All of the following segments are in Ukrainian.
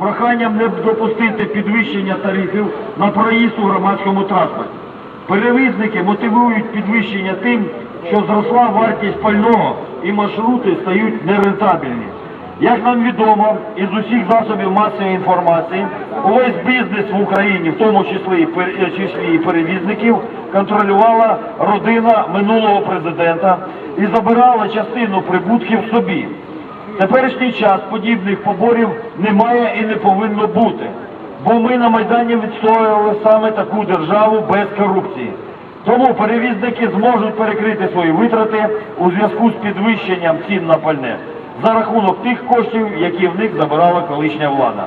проханням не допустити підвищення тарифів на проїзд у громадському транспорті. Перевізники мотивують підвищення тим, що зросла вартість пального і маршрути стають нерентабельні. Як нам відомо із усіх засобів масової інформації, увесь бізнес в Україні, в тому числі і е, перевізників, контролювала родина минулого президента і забирала частину прибутків собі. Теперішній час подібних поборів немає і не повинно бути, бо ми на Майдані відстоювали саме таку державу без корупції. Тому перевізники зможуть перекрити свої витрати у зв'язку з підвищенням цін на пальне за рахунок тих коштів, які в них забирала колишня влада.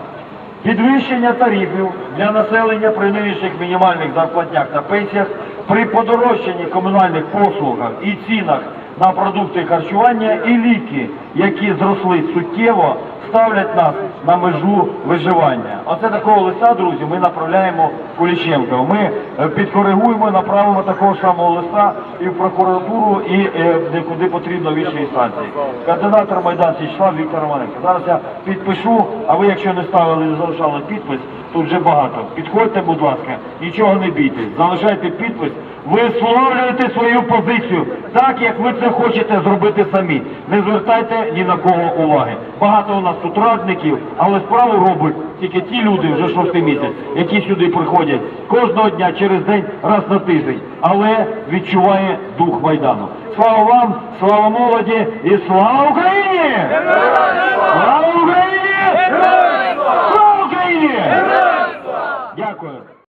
Підвищення тарифів для населення при нинішніх мінімальних зарплатнях та пенсіях при подорожчанні комунальних послугах і цінах на продукти харчування і ліки, які зросли суттєво, ставлять нас на межу виживання. Оце такого листа, друзі, ми направляємо Куліченко. Ми е, підкоригуємо, направимо такого самого листа і в прокуратуру, і е, куди потрібно в інстанції. Координатор Майдан Січла Віктор Романенко. Зараз я підпишу, а ви, якщо не ставили, не залишали підпис, тут вже багато. Підходьте, будь ласка, нічого не бійтесь, залишайте підпис. Висловлюєте свою позицію так, як ви це хочете зробити самі. Не звертайте ні на кого уваги. Багато у нас тут радників, але справу роблять тільки ті люди вже шостий місяць, які сюди приходять кожного дня через день, раз на тиждень, але відчуває дух майдану. Слава вам, слава молоді і слава Україні! Слава Україні! Слава Україні! Дякую.